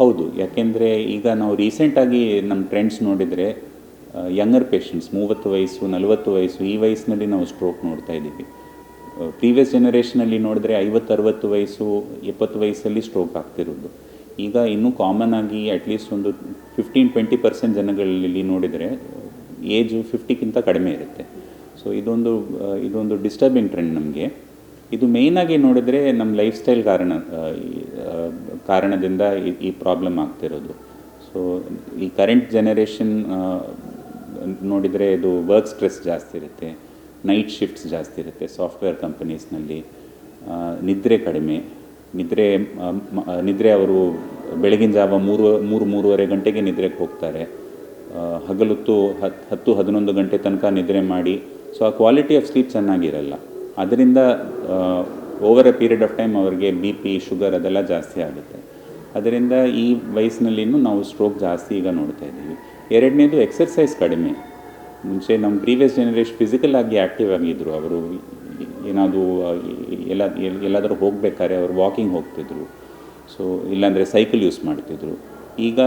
ಹೌದು, ಯಾಕೆಂದರೆ ಈಗ ನಾವು ರೀಸೆಂಟಾಗಿ ನಮ್ಮ ಟ್ರೆಂಡ್ಸ್ ನೋಡಿದರೆ ಯಂಗರ್ ಪೇಷಂಟ್ಸ್ ಮೂವತ್ತು ವಯಸ್ಸು, ನಲವತ್ತು ವಯಸ್ಸು, ಈ ವಯಸ್ಸಿನಲ್ಲಿ ನಾವು ಸ್ಟ್ರೋಕ್ ನೋಡ್ತಾ ಇದ್ದೀವಿ. ಪ್ರೀವಿಯಸ್ ಜನರೇಷನಲ್ಲಿ ನೋಡಿದ್ರೆ ಐವತ್ತು, ಅರವತ್ತು ವಯಸ್ಸು, ಎಪ್ಪತ್ತು ವಯಸ್ಸಲ್ಲಿ ಸ್ಟ್ರೋಕ್ ಆಗ್ತಿರೋದು. ಈಗ ಇನ್ನೂ ಕಾಮನ್ ಆಗಿ ಅಟ್ಲೀಸ್ಟ್ ಒಂದು ಫಿಫ್ಟೀನ್ ಟ್ವೆಂಟಿ ಪರ್ಸೆಂಟ್ ಜನಗಳಲ್ಲಿ ನೋಡಿದರೆ ಏಜು ಫಿಫ್ಟಿಗಿಂತ ಕಡಿಮೆ ಇರುತ್ತೆ. ಸೊ ಇದೊಂದು ಇದೊಂದು ಡಿಸ್ಟರ್ಬಿಂಗ್ ಟ್ರೆಂಡ್ ನಮಗೆ. ಇದು ಮೇಯ್ನಾಗಿ ನೋಡಿದರೆ ನಮ್ಮ ಲೈಫ್ ಸ್ಟೈಲ್ ಕಾರಣ ಕಾರಣದಿಂದ ಈ- ಈ ಪ್ರಾಬ್ಲಮ್ ಆಗ್ತಿರೋದು. ಸೊ ಈ ಕರೆಂಟ್ ಜನರೇಷನ್ ನೋಡಿದರೆ ಇದು ವರ್ಕ್ ಸ್ಟ್ರೆಸ್ ಜಾಸ್ತಿ ಇರುತ್ತೆ ನೈಟ್ ಶಿಫ್ಟ್ಸ್ ಜಾಸ್ತಿ ಇರುತ್ತೆ ಸಾಫ್ಟ್ವೇರ್ ಕಂಪನೀಸ್ನಲ್ಲಿ ನಿದ್ರೆ ಕಡಿಮೆ. ನಿದ್ರೆ ನಿದ್ರೆ ಅವರು ಬೆಳಗಿನ ಜಾವ ಮೂರು ಮೂರು, ಮೂರುವರೆ ಗಂಟೆಗೆ ನಿದ್ರೆಗೆ ಹೋಗ್ತಾರೆ. ಹಗಲೊತ್ತು ಹತ್ತು ಹತ್ತು, ಹದಿನೊಂದು ಗಂಟೆ ತನಕ ನಿದ್ರೆ ಮಾಡಿ ಸೊ ಆ ಕ್ವಾಲಿಟಿ ಆಫ್ ಸ್ಲೀಪ್ ಚೆನ್ನಾಗಿರಲ್ಲ. ಅದರಿಂದ over a period of time ಅವರಿಗೆ ಬಿ ಪಿ ಶುಗರ್ ಅದೆಲ್ಲ ಜಾಸ್ತಿ ಆಗುತ್ತೆ. ಅದರಿಂದ ಈ ವಯಸ್ಸಿನಲ್ಲಿನೂ ನಾವು ಸ್ಟ್ರೋಕ್ ಜಾಸ್ತಿ ಈಗ ನೋಡ್ತಾ ಇದ್ದೀವಿ. ಎರಡನೇದು ಎಕ್ಸರ್ಸೈಸ್ ಕಡಿಮೆ. ಮುಂಚೆ ನಮ್ಮ ಪ್ರೀವಿಯಸ್ ಜನ್ರೇಷನ್ ಫಿಸಿಕಲ್ ಆಗಿ ಆ್ಯಕ್ಟಿವ್ ಆಗಿದ್ದರು ಅವರು ಏನಾದರೂ, ಎಲ್ಲ ಎಲ್- ಎಲ್ಲಾದರೂ ಹೋಗಬೇಕಾದ್ರೆ ಅವರು ವಾಕಿಂಗ್ ಹೋಗ್ತಿದ್ರು. ಸೊ ಇಲ್ಲಾಂದರೆ ಸೈಕಲ್ ಯೂಸ್ ಮಾಡ್ತಿದ್ರು. ಈಗ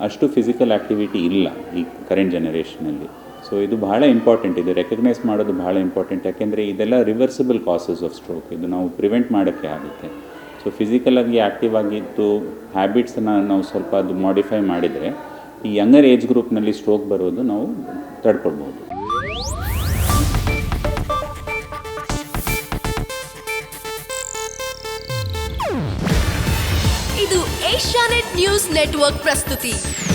ಅಷ್ಟು ಫಿಸಿಕಲ್ ಆ್ಯಕ್ಟಿವಿಟಿ ಇಲ್ಲ ಈ ಕರೆಂಟ್ ಜನರೇಷನಲ್ಲಿ ಸೊ ಇದು ಬಹಳ ಇಂಪಾರ್ಟೆಂಟ್ ಇದು ರೆಕಗ್ನೈಸ್ ಮಾಡೋದು ಬಹಳ ಇಂಪಾರ್ಟೆಂಟ್ ಯಾಕೆಂದರೆ ಇದೆಲ್ಲ ರಿವರ್ಸಿಬಲ್ ಕಾಸಸ್ ಆಫ್ ಸ್ಟ್ರೋಕ್ ಇದು ನಾವು ಪ್ರಿವೆಂಟ್ ಮಾಡೋಕ್ಕೆ ಆಗುತ್ತೆ. ಸೊ ಫಿಸಿಕಲಾಗಿ ಆ್ಯಕ್ಟಿವ್ ಆಗಿದ್ದು ಹ್ಯಾಬಿಟ್ಸನ್ನು ನಾವು ಸ್ವಲ್ಪ ಅದು ಮಾಡಿಫೈ ಮಾಡಿದರೆ ಈ ಯಂಗರ್ ಏಜ್ ಗ್ರೂಪ್ನಲ್ಲಿ ಸ್ಟ್ರೋಕ್ ಬರೋದು ನಾವು ತಡ್ಕೊಳ್ಬೋದು. ಇದು ಏಷ್ಯಾನೆಟ್ ನ್ಯೂಸ್ ನೆಟ್ವರ್ಕ್ ಪ್ರಸ್ತುತಿ.